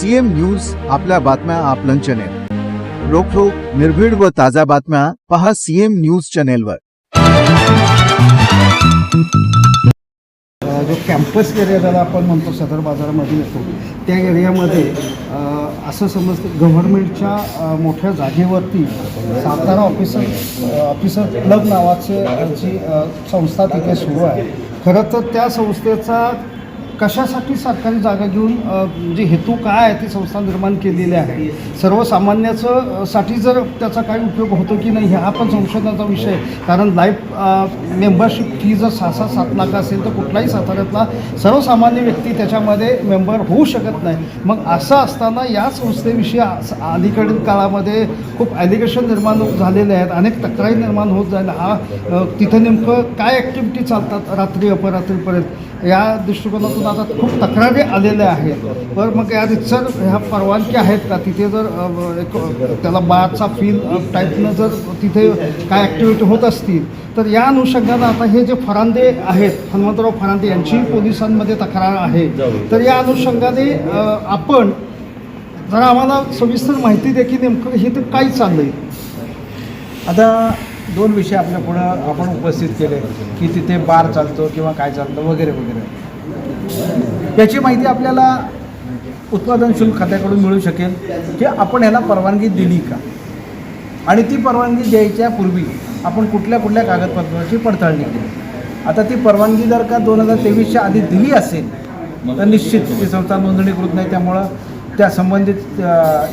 CM news आपल्या बातम्या आपलं चॅनेल रोखोक निर्भीड व ताज्या बातम्या पहा सीएम न्यूज चॅनेलवर जो कॅम्पस एरिया ज्याला आपण म्हणतो सदर बाजारामध्ये येतो त्या एरियामध्ये असं समजतं गव्हर्नमेंटच्या मोठ्या जागेवरती सातारा ऑफिसर ऑफिसर क्लब नावाचे जी संस्था तिथे सुरू आहे. खरं तर त्या संस्थेचा कशासाठी सरकारी जागा घेऊन म्हणजे हेतू काय आहे ती संस्था निर्माण केलेली आहे? सर्वसामान्याचं साठी जर त्याचा काही उपयोग होतो की नाही हा पण संशोधनाचा विषय आहे. कारण लाईफ मेंबरशिप फी जर सहा सहा सात लाख असेल तर कुठलाही साताऱ्यातला सर्वसामान्य व्यक्ती त्याच्यामध्ये मेंबर होऊ शकत नाही. मग असं असताना या संस्थेविषयी अलीकडील काळामध्ये खूप ॲलिगेशन निर्माण झालेले आहेत अनेक तक्रारी निर्माण होत जायला हा तिथं नेमकं काय ॲक्टिव्हिटी चालतात रात्री अपरात्रीपर्यंत? या दृष्टिकोनातून आता खूप तक्रारी आलेल्या आहेत. तर मग या रितसर ह्या परवानगी आहेत का? तिथे जर एक त्याला बाळाचा फील टाईपनं जर तिथे काय ॲक्टिव्हिटी होत असतील तर या अनुषंगानं आता हे जे फरांदे आहेत हनुमंतराव फरांदे यांची पोलिसांमध्ये तक्रार आहे. तर या अनुषंगाने आपण जरा आम्हाला सविस्तर माहिती देखील नेमकं हे तर काय चाललं आहे आता दोन विषय आपल्या पुढं आपण उपस्थित केले की तिथे बार चालतो किंवा काय चालतं वगैरे वगैरे. याची माहिती आपल्याला उत्पादन शुल्क खात्याकडून मिळू शकेल की आपण ह्याला परवानगी दिली का? आणि ती परवानगी द्यायच्या पूर्वी आपण कुठल्या कुठल्या कागदपत्राची पडताळणी केली. आता ती परवानगी जर का दोन हजार तेवीसच्या आधी दिली असेल तर निश्चित ती संस्था नोंदणीकृत नाही त्यामुळं त्या संबंधित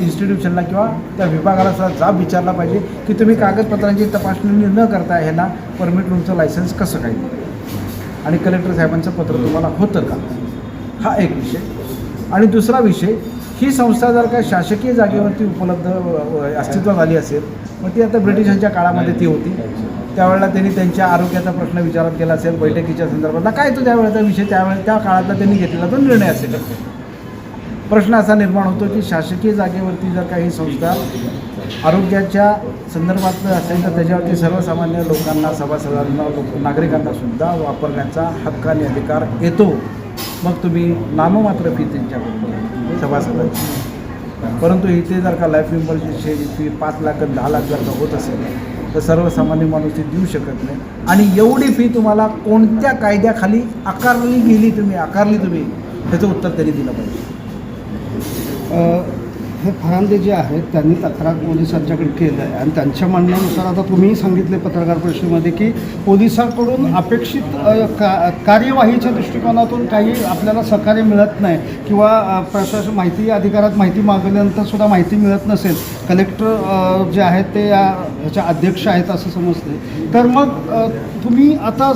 इन्स्टिट्यूशनला किंवा त्या विभागाला सुद्धा जाब विचारला पाहिजे की तुम्ही कागदपत्रांची तपासणी न करता ह्याला परमिट रूमचं लायसन्स कसं काय? आणि कलेक्टर साहेबांचं पत्र तुम्हाला होतं का? हा एक विषय. आणि दुसरा विषय ही संस्था जर का शासकीय जागेवरती उपलब्ध अस्तित्वात आली असेल मग ती आता ब्रिटिशांच्या काळामध्ये ती होती. त्यावेळेला त्यांनी त्यांच्या आरोग्याचा प्रश्न विचारात केला असेल बैठकीच्या संदर्भातला. काय तो त्यावेळेचा विषय? त्यावेळेला त्या काळातला त्यांनी घेतलेला तो निर्णय असेल. प्रश्न असा निर्माण होतो की शासकीय जागेवरती जर काही संस्था आरोग्याच्या संदर्भात असेल तर त्याच्यावरती सर्वसामान्य लोकांना सभासदांना लोक नागरिकांनासुद्धा वापरण्याचा हक्क आणि अधिकार येतो. मग तुम्ही नाममात्र फी त्यांच्याकडून सभासदांची. परंतु इथे जर का लाईफ मेंबरची फी पाच लाख दहा लाख जर का होत असेल तर सर्वसामान्य माणूस ती देऊ शकत नाही. आणि एवढी फी तुम्हाला कोणत्या कायद्याखाली आकारली गेली तुम्ही आकारली तुम्ही त्याचं उत्तर त्यांनी दिलं पाहिजे. हे फरांदे जे आहेत त्यांनी तक्रार पोलिसांच्याकडे केलं आहे. आणि त्यांच्या म्हणण्यानुसार आता तुम्हीही सांगितले पत्रकार परिषदेमध्ये की पोलिसांकडून अपेक्षित का कार्यवाहीच्या दृष्टिकोनातून काही आपल्याला सहकार्य मिळत नाही किंवा प्रशासन माहिती अधिकारात माहिती मागवल्यानंतर सुद्धा माहिती मिळत नसेल. कलेक्टर जे आहेत ते या ह्याच्या अध्यक्ष आहेत असं समजते तर मग तुम्ही आता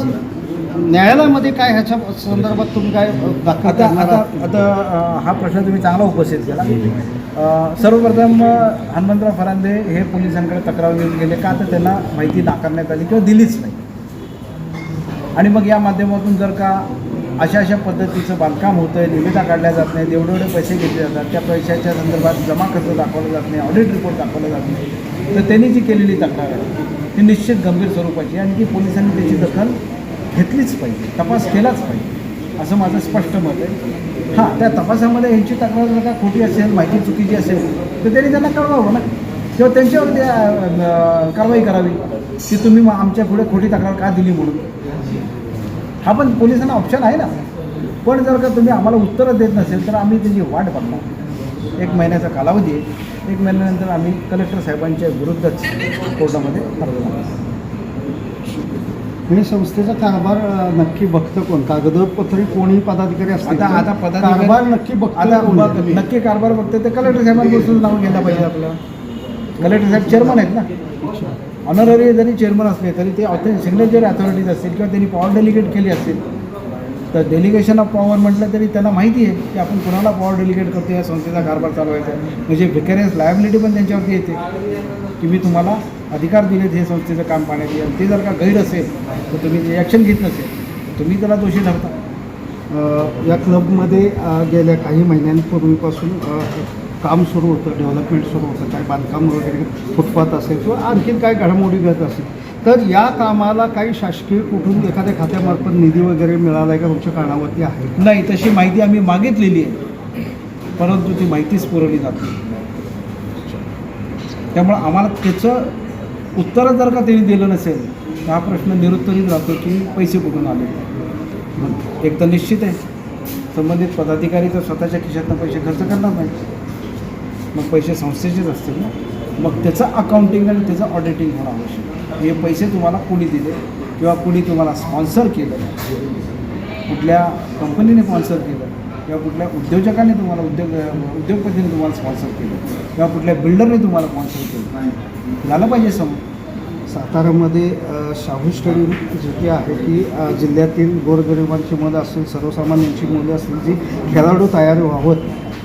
न्यायालयामध्ये काय ह्याच्या संदर्भात तुम्ही काय आता आता? आता हा प्रश्न तुम्ही चांगला उपस्थित केला. सर्वप्रथम हनुमंतराव फरांदे हे पोलिसांकडे तक्रार घेऊन गेले का? तर त्यांना माहिती नाकारण्यात आली किंवा दिलीच नाही. आणि मग या माध्यमातून जर का अशा अशा पद्धतीचं बांधकाम होतं आहे निविदा काढल्या जात नाही एवढे एवढे पैसे घेतले जातात त्या पैशाच्या संदर्भात जमा खर्च दाखवला जात नाही ऑडिट रिपोर्ट दाखवला जात नाही तर त्यांनी जी केलेली तक्रार आहे ती निश्चित गंभीर स्वरूपाची आणि ती पोलिसांनी त्याची दखल घेतलीच पाहिजे तपास केलाच पाहिजे. असं माझं स्पष्ट मत आहे. हां त्या तपासामध्ये यांची तक्रार जर का खोटी असेल माहिती चुकीची असेल तर त्यांनी त्यांना कळवावं ना. किंवा त्यांच्यावर त्या कारवाई करावी की तुम्ही मग आमच्या पुढे खोटी तक्रार का दिली म्हणून. हा पण पोलिसांना ऑप्शन आहे ना. पण जर का तुम्ही आम्हाला उत्तरं देत नसेल तर आम्ही त्याची वाट बघणार. एक महिन्याचा कालावधी आहे. एक महिन्यानंतर आम्ही कलेक्टर साहेबांच्या विरुद्धच कोर्टामध्ये अर्ज आणि संस्थेचा कारभार नक्की बघतं कोण? कागदपत्री कोणी पदाधिकारी असतील आता आता पदाधिकारी कारभार नक्की बघतं आता कोण? बघ, नक्की कारभार बघते ते कलेक्टर साहेबांपासून नाव घ्यायला पाहिजे आपलं. कलेक्टर साहेब चेअरमन आहेत ना? ऑनररी जरी चेअरमन असले तरी ते ऑथे सिग्नेचर अथॉरिटीज असतील किंवा त्यांनी पॉवर डेलिगेट केली असतील. तर डेलिगेशन ऑफ पॉवर म्हटलं तरी त्यांना माहिती आहे की आपण कुणाला पॉवर डेलिगेट करतो या संस्थेचा कारभार चालवायचा आहे. म्हणजे विकेरियस लायबिलिटी पण त्यांच्यावरती येते की मी तुम्हाला अधिकार दिलेत हे संस्थेचं काम पाहण्याची आणि ते जर का गैर असेल तर तुम्ही जे ॲक्शन घेत नसेल तुम्ही त्याला दोषी ठरता अ, या क्लबमध्ये गेल्या काही महिन्यांपूर्वीपासून काम सुरू होतं डेव्हलपमेंट सुरू होतं काय बांधकाम वगैरे फुटपाथ असेल किंवा आणखीन काय घडामोडी घडत असेल तर या कामाला काही शासकीय कुठून एखाद्या खात्यामार्फत निधी वगैरे मिळाला आहे का तुमच्या कानावरती आहे नाही तशी माहिती आम्ही मागितलेली आहे परंतु ती माहितीच पुरवली जात त्यामुळं आम्हाला त्याचं उत्तर जर का त्यांनी दिलं नसेल तर हा प्रश्न निरुत्तरित राहतो की पैसे कुठून आले? एक तर निश्चित आहे. संबंधित पदाधिकारी तर स्वतःच्या खिशातनं पैसे खर्च करणार नाही मग पैसे संस्थेचेच असतील ना? मग त्याचं अकाउंटिंग आणि त्याचं ऑडिटिंग होणं आवश्यक हे पैसे तुम्हाला कुणी दिले किंवा कुणी तुम्हाला स्पॉन्सर केलं? कुठल्या कंपनीने स्पॉन्सर केलं? किंवा कुठल्या उद्योजकाने तुम्हाला उद्योग उद्योगपतीने तुम्हाला स्पॉन्सर केलं? किंवा कुठल्या बिल्डरने तुम्हाला स्पॉन्सर केलं? झालं पाहिजे समोर. सातारामध्ये शाहू स्टडियम जी आहे की जिल्ह्यातील गोरगरिबांची मुलं असतील सर्वसामान्यांची मुलं असतील जी खेळाडू तयार व्हावं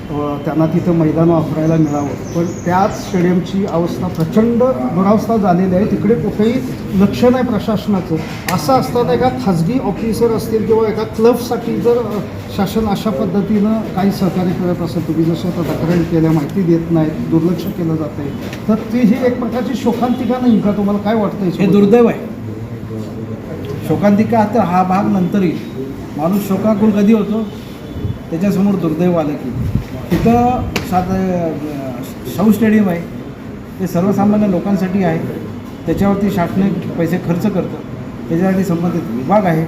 त्यांना तिथं मैदान वापरायला मिळावं. पण त्याच स्टेडियमची अवस्था प्रचंड दुरावस्था झालेली आहे. तिकडे कुठेही लक्ष नाही प्रशासनाचं. असं असताना एका खाजगी ऑफिसर असतील किंवा एका क्लबसाठी जर शासन अशा पद्धतीनं काही सहकार्य करत असेल तुम्ही जसं आता तक्रारी केल्या माहिती देत नाहीत दुर्लक्ष केलं जात आहे तर ती ही एक प्रकारची शोकांतिका नाही का? तुम्हाला काय वाटतं हे? दुर्दैव आहे. शोकांतिका तर हा भाग नंतर येईल माणूस शोकाकुल कधी होतो? त्याच्यासमोर दुर्दैव आलं की. तिथं सात शाहू स्टेडियम आहे. ते सर्वसामान्य लोकांसाठी आहे. त्याच्यावरती शासने पैसे खर्च करतं त्याच्यासाठी संबंधित विभाग आहे.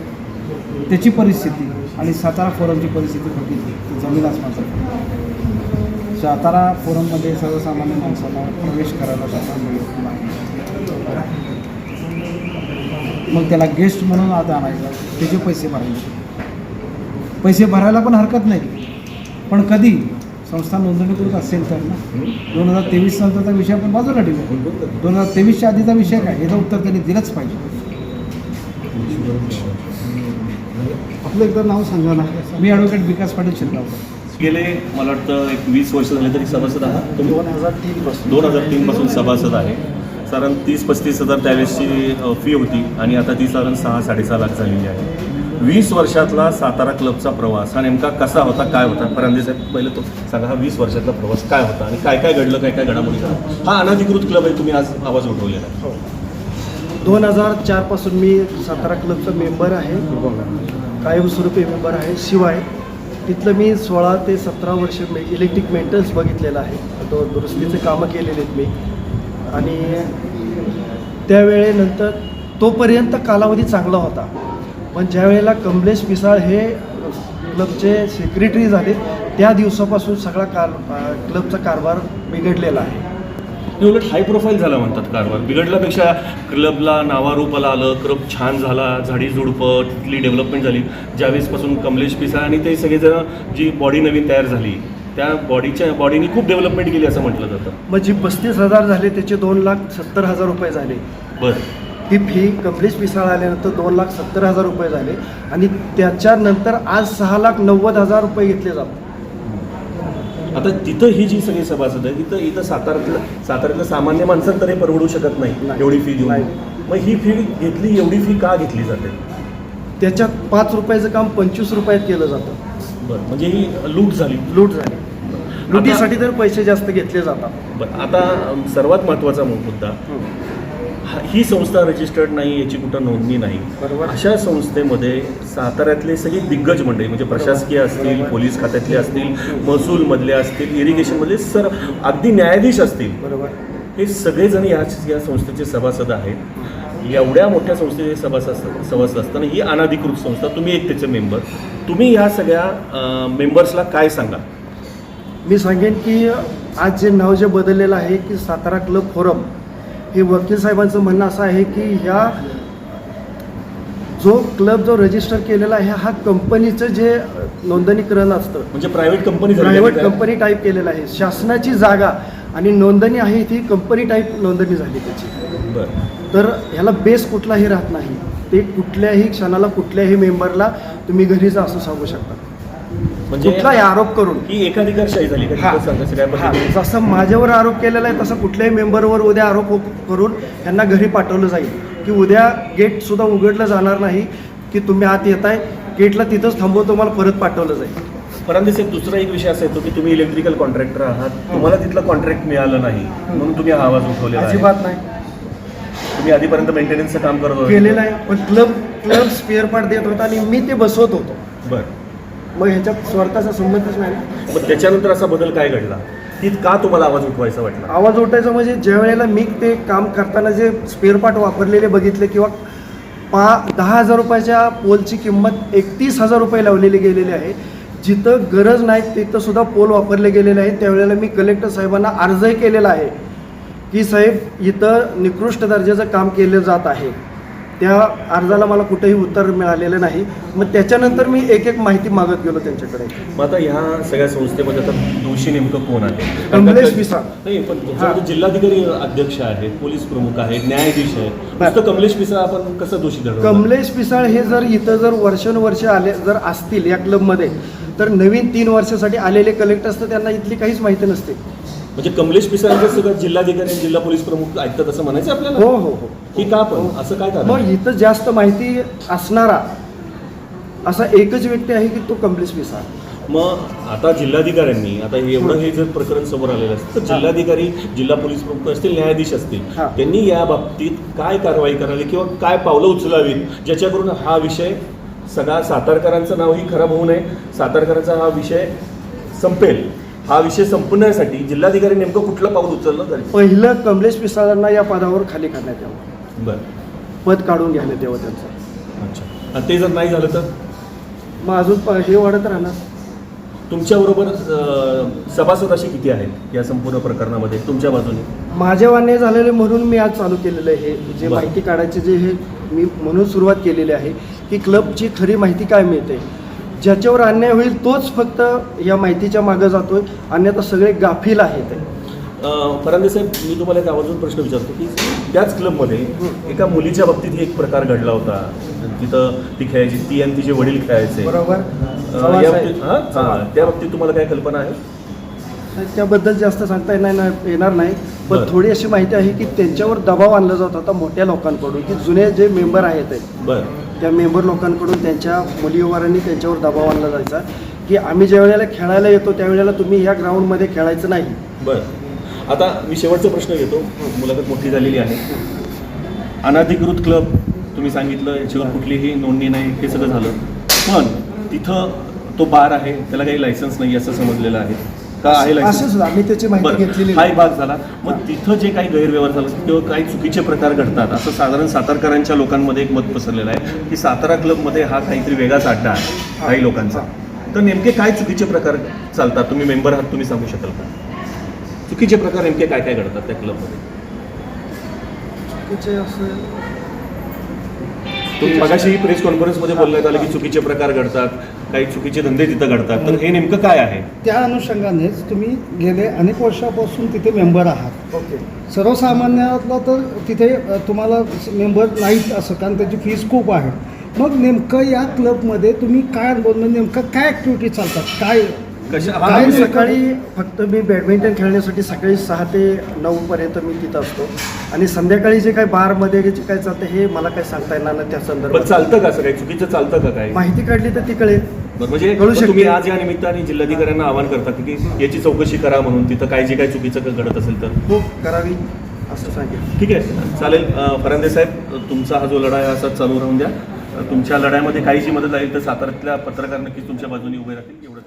त्याची परिस्थिती आणि सातारा फोरमची परिस्थिती होती ती जमीन आसमानचा सातारा फोरममध्ये सर्वसामान्य माणसाला प्रवेश करायला शासन मिळत नाही. मग त्याला गेस्ट म्हणून आता आणायचं. त्याचे पैसे भरायचे. पैसे भरायला पण हरकत नाही. पण कधी? संस्था नोंदणीकृत असेल तर ना? दोन हजार तेवीस नंतरचा विषय आपण बाजूला ठेवू दोन हजार तेवीसच्या आधीचा विषय काय? याचं उत्तर त्यांनी दिलंच पाहिजे. आपलं एकदा नाव सांगा ना. मी ॲडव्होकेट विकास पाटील शिरगावकर. गेले मला वाटतं एक वीस वर्ष झाले तरी सभासद आहात तुम्ही. दोन हजार तीन पासून. दोन हजार तीनपासून सभासद आहे. साधारण तीस पस्तीस हजार त्यावेळेसची फी होती आणि आता ती साधारण सहा साडेसहा लाख झालेली आहे. वीस वर्षातला सातारा क्लबचा प्रवास हा नेमका कसा होता काय होता? परांदे साहेब पहिले तो सांगा हा वीस वर्षातला प्रवास काय होता आणि काय काय घडलं काय काय घडामोडी हा अनधिकृत क्लब आहे तुम्ही आज आवाज उठवलेला आहे. हो. दोन हजार चारपासून मी सातारा क्लबचा मेंबर आहे. कायमस्वरूपी मेंबर आहे शिवाय तिथलं मी सोळा ते सतरा वर्ष मे इलेक्ट्रिक मेंटेनन्स बघितलेलं आहे. तो दुरुस्तीचे कामं केलेले आहेत मी. आणि त्यावेळेनंतर तोपर्यंत कालावधी चांगला होता. पण ज्या वेळेला कमलेश पिसाळ हे क्लबचे सेक्रेटरी झाले त्या दिवसापासून सगळा कार क्लबचा कारभार बिघडलेला आहे. उलट हाय प्रोफाईल झाला म्हणतात कारभार. बिघडल्यापेक्षा क्लबला नावारूपाला आलं क्लब छान झाला झाडी झुडपं तिथली डेव्हलपमेंट झाली. ज्यावेळेसपासून कमलेश पिसा आणि ते सगळेजण जी बॉडी नवीन तयार झाली त्या बॉडीच्या बॉडीनी खूप डेव्हलपमेंट केली असं म्हटलं जातं. मग जी पस्तीस हजार झाले त्याचे दोन लाख सत्तर हजार रुपये झाले. बरं. ती फी कमलेश पिसाळ आल्यानंतर दोन लाख सत्तर हजार रुपये झाले आणि त्याच्यानंतर आज सहा लाख नव्वद हजार रुपये घेतले जातात. आता तिथं ही जी सगळी सभासद आहे तिथं इथं साताऱ्यातलं साताऱ्यातलं सामान्य माणसाला तर हे परवडू शकत नाही. एवढी फी देऊन. मग ही फी घेतली एवढी फी का घेतली जाते? त्याच्यात पाच रुपयाचं काम पंचवीस रुपयात केलं जातं. बरं म्हणजे ही लूट झाली. लूट झाली. लुटीसाठी तर पैसे जास्त घेतले जातात. बरं आता सर्वात महत्त्वाचा मुद्दा. हा- संस्था रजिस्टर्ड नाही याची कुठं नोंदणी नाही. बरोबर. अशा संस्थेमध्ये साताऱ्यातले सगळे दिग्गज मंडळी म्हणजे प्रशासकीय असतील पोलीस खात्यातले असतील महसूलमधले असतील इरिगेशनमधले सर अगदी न्यायाधीश असतील. बरोबर. हे सगळेजण या या संस्थेचे सभासद आहेत. एवढ्या मोठ्या संस्थेचे सभासद सभासद असताना ही अनाधिकृत संस्था तुम्ही एक त्याचे मेंबर तुम्ही ह्या सगळ्या मेंबर्सला काय सांगा? मी सांगेन की आज जे नाव जे बदललेलं आहे की सातारा क्लब फोरम हे वकील साहेबांचं म्हणणं असं आहे की ह्या जो क्लब जो रजिस्टर केलेला आहे हा कंपनीचं जे नोंदणीकरण असतं म्हणजे private company private company type केलेलं आहे. शासनाची जागा आणि नोंदणी आहे ती कंपनी टाईप नोंदणी झाली त्याची. बरं. तर ह्याला बेस कुठलाही राहत नाही. ते कुठल्याही क्षणाला कुठल्याही मेंबरला तुम्ही घरी जा असं सांगू शकता. म्हणजे कुठलाही आरोप करून. ही एकाधिकारशाही झाली का हा. हा, जसं माझ्यावर आरोप केलेला आहे तसं कुठल्याही मेंबरवर उद्या आरोप हो- करून त्यांना घरी पाठवलं जाईल. की उद्या गेट सुद्धा उघडलं जाणार नाही की तुम्ही आत येताय गेटला तिथंच थांबवून तुम्हाला परत पाठवलं जाईल. परंतु साहेब दुसरा एक विषय असा येतो की तुम्ही इलेक्ट्रिकल कॉन्ट्रॅक्टर आहात तुम्हाला तिथलं कॉन्ट्रॅक्ट मिळालं नाही म्हणून तुम्ही हा आवाज उठवलेला आहे. अजिबात नाही. तुम्ही आधीपर्यंत मेंटेनन्सचं काम करत होते. केलेलं आहे पण क्लब क्लब स्पेअर पार्ट देत होता आणि मी ते बसवत होतो. बरं. मग ह्याच्यात स्वार्थाचा संबंधच नाही ना. मग त्याच्यानंतर असा बदल काय घडला? की का तुम्हाला आवाज उठवायचा वाटला? आवाज उठायचा म्हणजे ज्या वेळेला मी ते काम करताना जे स्पेअर पार्ट वापरलेले बघितले किंवा पा दहा हजार रुपयाच्या पोलची किंमत एकतीस हजार रुपये लावलेली गेलेली आहे. जिथं गरज नाही तिथं सुद्धा पोल वापरले गेलेले आहेत. त्यावेळेला मी कलेक्टर साहेबांना अर्जही केलेला आहे की साहेब इथं निकृष्ट दर्जाचं काम केलं जात आहे. त्या अर्जाला मला कुठेही उत्तर मिळालेलं नाही मग त्याच्यानंतर मी एक एक माहिती मागत गेलो त्यांच्याकडे मग आता ह्या सगळ्या संस्थेमध्ये आता दोषी नेमकं कोण आहे कमलेश पिसाळ. नाही पण हा. तुमच्याकडे जिल्हाधिकारी अध्यक्ष आहेत पोलीस प्रमुख आहेत न्यायाधीश आहेत. नुसतं कमलेश पिसाळ आपण कसं दोषी धरणार कमलेश पिसाळ हे जर इथं जर वर्षानुवर्ष आले जर असतील या क्लबमध्ये तर नवीन तीन वर्षासाठी आलेले कलेक्टर असतं त्यांना इथली काहीच माहिती नसते म्हणजे कमलेश पिसाळांचं सगळं जिल्हाधिकारी आणि जिल्हा पोलीस प्रमुख ऐकतात असं म्हणायचं आपल्याला? हो हो हो. की का पण? असं काय कारण? मग इथं जास्त माहिती असणारा असा एकच व्यक्ती आहे की तो कमलेश पिसाळ मग आता जिल्हाधिकाऱ्यांनी आता हे एवढं हे जर प्रकरण समोर आलेलं असतं तर जिल्हाधिकारी जिल्हा पोलीस प्रमुख असतील न्यायाधीश असतील हा. त्यांनी या बाबतीत काय कारवाई करावी किंवा काय पावलं उचलावीत ज्याच्याकरून हा विषय सगळा सातारकरांचं नावही खराब होऊ नये सातारकरांचा हा विषय संपेल. हा विषय संपण्यासाठी जिल्हाधिकारी नेमकं कुठलं पाऊल उचललं गरजेचं? पहिलं कमलेश पिसाळांना या पदावर खाली करण्यात यावं. बरं. पद काढून घेण्यात यावं त्यांचं. अच्छा. आणि ते जर नाही झालं तर? मग अजून प- हे वाढत राहणार. तुमच्याबरोबर अं, सभासद असे किती आहेत या संपूर्ण प्रकरणामध्ये तुमच्या बाजूने? माझ्या वान्य झालेले म्हणून मी आज चालू केलेलं आहे. हे जे बरं. माहिती काढायचे जे हे मी म्हणून सुरुवात केलेली आहे की क्लबची खरी माहिती काय मिळते? ज्याच्यावर अन्याय होईल तोच फक्त या माहितीच्या मागं जातोय. अन्यथा सगळे गाफील आहेत. फरांदे साहेब मी तुम्हाला एक आवर्जून प्रश्न विचारतो की त्याच क्लबमध्ये एका मुलीच्या बाबतीत एक प्रकार घडला होता. तिथं ती खेळायची ती आणि तिचे वडील खेळायचे. बरोबर. त्या बाबतीत तुम्हाला काय कल्पना आहे? त्याबद्दल जास्त सांगता येणार नाही- येणार नाही. पण. थोडी अशी माहिती आहे की त्यांच्यावर दबाव आणला जात होता मोठ्या लोकांकडून की जुने जे मेंबर आहेत बरं. त्या मेंबर लोकांकडून त्यांच्या मुलीवरांनी त्यांच्यावर दबाव आणला जायचा की आम्ही ज्या वेळेला खेळायला येतो त्यावेळेला तुम्ही ह्या ग्राउंडमध्ये खेळायचं नाही. बरं. आता मी शेवटचा प्रश्न घेतो. मुलाखत मोठी झालेली आहे. अनाधिकृत क्लब तुम्ही सांगितलं याच्यावर कुठलीही नोंदणी नाही हे सगळं झालं. पण तिथं तो बार आहे त्याला काही लायसन्स नाही असं समजलेलं आहे. का आहे असंच आम्ही त्याची माहिती घेतलेली हा एक भाग झाला. मग तिथं जे काही गैरव्यवहार झाला किंवा काही चुकीचे प्रकार घडतात असं साधारण सातारकरांच्या लोकांमध्ये एक मत पसरलेलं आहे की सातारा क्लबमध्ये हा काहीतरी वेगळाच अड्डा आहे काही लोकांचा. तर नेमके काय चुकीचे प्रकार चालतात? तुम्ही मेंबर आहात तुम्ही सांगू शकाल का? चुकीचे प्रकार नेमके काय काय घडतात त्या क्लबमध्ये? चुकीचे असं मगाशी प्रेस कॉन्फरन्समध्ये बोलण्यात आलं की चुकीचे प्रकार घडतात काही चुकीचे धंदे तिथं घडतात. तर हे नेमकं काय आहे? त्या अनुषंगानेच तुम्ही गेले अनेक वर्षापासून तिथे मेंबर आहात. ओके. सर्वसामान्यातला तर तिथे तुम्हाला मेंबर नाहीत असं कारण त्याची फीस खूप आहे मग नेमकं या क्लबमध्ये तुम्ही काय अनुभव म्हणजे नेमकं काय ॲक्टिव्हिटी चालतात? काय कशा काय हा सकाळी फक्त मी बॅडमिंटन खेळण्यासाठी सकाळी सहा ते नऊ पर्यंत मी तिथं असतो. आणि संध्याकाळी जे काही बारमध्ये जे काय चालतं हे मला काही सांगता येणार नाही त्या पण संदर्भात चालतं का असं काही चुकीचं चालतं का काय माहिती काढली तर ती कळेल. बरं, म्हणजे कळू शकते. तुम्ही आज या निमित्ताने जिल्हाधिकाऱ्यांना आवाहन करता की याची चौकशी करा म्हणून तिथं काय जे काही चुकीचं घडत असेल तर. हो करावी असं सांगेल. ठीक आहे. चालेल अं, फरांदे साहेब तुमचा हा जो लढा आहे असाच चालू राहून द्या. अं, तुमच्या लढ्यामध्ये काही जी मदत लागेल तर साताऱ्यातल्या पत्रकार नक्कीच तुमच्या बाजूने उभे राहतील एवढं